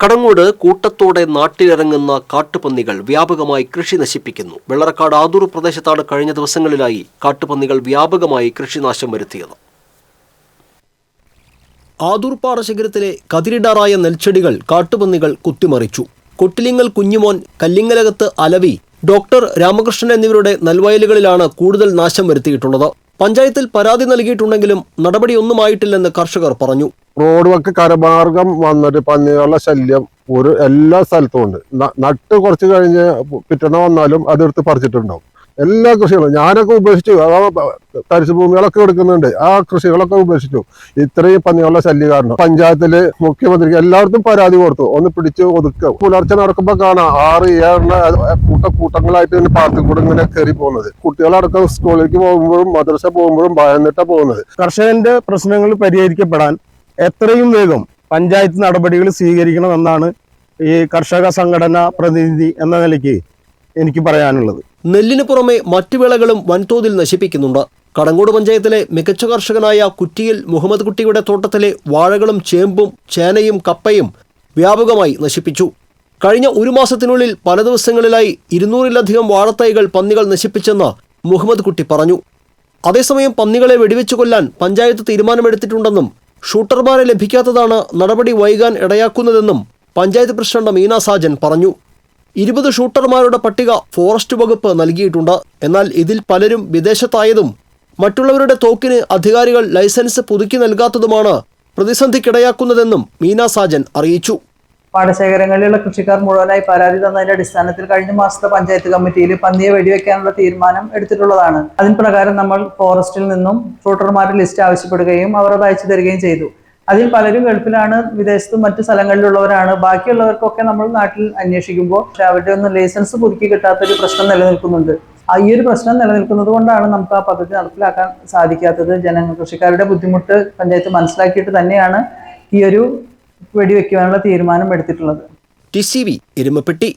കടങ്ങോട് കൂട്ടത്തോടെ നാട്ടിലിറങ്ങുന്ന കാട്ടുപന്നികൾ വ്യാപകമായി കൃഷി നശിപ്പിക്കുന്നു. വെള്ളറക്കാട് ആദൂർ പ്രദേശത്താണ് കഴിഞ്ഞ ദിവസങ്ങളിലായി കാട്ടുപന്നികൾ വ്യാപകമായി കൃഷിനാശം വരുത്തിയത്. ആദൂർ പാടശേഖരത്തിലെ കതിരിടാറായ നെൽച്ചെടികൾ കാട്ടുപന്നികൾ കുത്തിമറിച്ചു. കൊട്ടിലിങ്ങൽ കുഞ്ഞുമോൻ കല്ലിങ്ങലകത്ത് അലവി ഡോക്ടർ രാമകൃഷ്ണൻ എന്നിവരുടെ നെൽവയലുകളിലാണ് കൂടുതൽ നാശം വരുത്തിയിട്ടുള്ളത്. പഞ്ചായത്തിൽ പരാതി നൽകിയിട്ടുണ്ടെങ്കിലും നടപടിയൊന്നുമായിട്ടില്ലെന്ന് കർഷകർ പറഞ്ഞു. റോഡ് വക്ക് കരമാർഗം വന്നിട്ട് പന്നികളുടെ ശല്യം ഒരു എല്ലാ സ്ഥലത്തും ഉണ്ട്. നട്ട് കുറച്ച് കഴിഞ്ഞ് പിറ്റണ വന്നാലും അതെടുത്ത് പറിച്ചിട്ടുണ്ടാവും. എല്ലാ കൃഷികളും ഞാനൊക്കെ ഉപേക്ഷിച്ചു. തരിശു ഭൂമികളൊക്കെ എടുക്കുന്നുണ്ട്. ആ കൃഷികളൊക്കെ ഉപേക്ഷിച്ചു. ഇത്രയും പന്നികളുടെ ശല്യം കാരണം. പഞ്ചായത്തിൽ മുഖ്യമന്ത്രിക്ക് എല്ലായിടത്തും പരാതി കൊടുത്തു. ഒന്ന് പിടിച്ച് ഒതുക്കുക. പുലർച്ചെ നടക്കുമ്പോ കാണാം. ആറ് ഏഴെണ്ണ കൂട്ട കൂട്ടങ്ങളായിട്ട് ഇങ്ങനെ പാർത്തിൽ കൂടെ ഇങ്ങനെ കയറി പോകുന്നത്. കുട്ടികളടക്കം സ്കൂളിലേക്ക് പോകുമ്പോഴും മദ്രസ പോകുമ്പോഴും ഭയന്നിട്ടാണ് പോകുന്നത്. കർഷകന്റെ പ്രശ്നങ്ങൾ പരിഹരിക്കപ്പെടാൻ എത്രയും വേഗം പഞ്ചായത്ത് നടപടികൾ സ്വീകരിക്കണമെന്നാണ് ഈ കർഷക സംഘടന പ്രതിനിധി എന്ന നിലയ്ക്ക് എനിക്ക് പറയാനുള്ളത്. നെല്ലിന് പുറമെ മറ്റു വിളകളും വൻതോതിൽ നശിപ്പിക്കുന്നുണ്ട്. കടങ്ങോട് പഞ്ചായത്തിലെ മികച്ച കർഷകനായ കുറ്റിയിൽ മുഹമ്മദ് കുട്ടിയുടെ തോട്ടത്തിലെ വാഴകളും ചേമ്പും ചേനയും കപ്പയും വ്യാപകമായി നശിപ്പിച്ചു. കഴിഞ്ഞ ഒരു മാസത്തിനുള്ളിൽ പല ദിവസങ്ങളിലായി ഇരുന്നൂറിലധികം വാഴത്തൈകൾ പന്നികൾ നശിപ്പിച്ചെന്ന് മുഹമ്മദ് കുട്ടി പറഞ്ഞു. അതേസമയം പന്നികളെ വെടിവെച്ചു കൊല്ലാൻ പഞ്ചായത്ത് തീരുമാനമെടുത്തിട്ടുണ്ടെന്നും ഷൂട്ടർമാരെ ലഭിക്കാത്തതാണ് നടപടി വൈകാൻ ഇടയാക്കുന്നതെന്നും പഞ്ചായത്ത് പ്രസിഡന്റ് മീന സാജൻ പറഞ്ഞു. ഇരുപത് ഷൂട്ടർമാരുടെ പട്ടിക ഫോറസ്റ്റ് വകുപ്പ് നൽകിയിട്ടുണ്ട്. എന്നാൽ ഇതിൽ പലരും വിദേശത്തായതും മറ്റുള്ളവരുടെ തോക്കിന് അധികാരികൾ ലൈസൻസ് പുതുക്കി നൽകാത്തതുമാണ് പ്രതിസന്ധിക്കിടയാക്കുന്നതെന്നും മീന സാജൻ അറിയിച്ചു. പാടശേഖരങ്ങളിലുള്ള കൃഷിക്കാർ മുഴുവനായി പരാതി തന്നതിന്റെ അടിസ്ഥാനത്തിൽ കഴിഞ്ഞ മാസത്തെ പഞ്ചായത്ത് കമ്മിറ്റിയിൽ പന്നിയെ വെടിവെക്കാനുള്ള തീരുമാനം എടുത്തിട്ടുള്ളതാണ്. അതിന് പ്രകാരം നമ്മൾ ഫോറസ്റ്റിൽ നിന്നും ഷൂട്ടർമാരുടെ ലിസ്റ്റ് ആവശ്യപ്പെടുകയും അവർ അത് അയച്ചു തരികയും ചെയ്തു. അതിൽ പലരും ഗൾഫിലാണ് വിദേശത്തും മറ്റു സ്ഥലങ്ങളിലുള്ളവരാണ്. ബാക്കിയുള്ളവർക്കൊക്കെ നമ്മൾ നാട്ടിൽ അന്വേഷിക്കുമ്പോൾ പക്ഷെ അവരുടെ ഒന്നും ലൈസൻസ് പുതുക്കി കിട്ടാത്തൊരു പ്രശ്നം നിലനിൽക്കുന്നുണ്ട്. ഈ ഒരു പ്രശ്നം നിലനിൽക്കുന്നത് കൊണ്ടാണ് നമുക്ക് ആ പദ്ധതി നടപ്പിലാക്കാൻ സാധിക്കാത്തത്. ജനങ്ങൾ കൃഷിക്കാരുടെ ബുദ്ധിമുട്ട് പഞ്ചായത്ത് മനസ്സിലാക്കിയിട്ട് തന്നെയാണ് ഈ ഒരു വെടിവെക്കുവാനുള്ള തീരുമാനം എടുത്തിട്ടുള്ളത്. T C V Erumapetty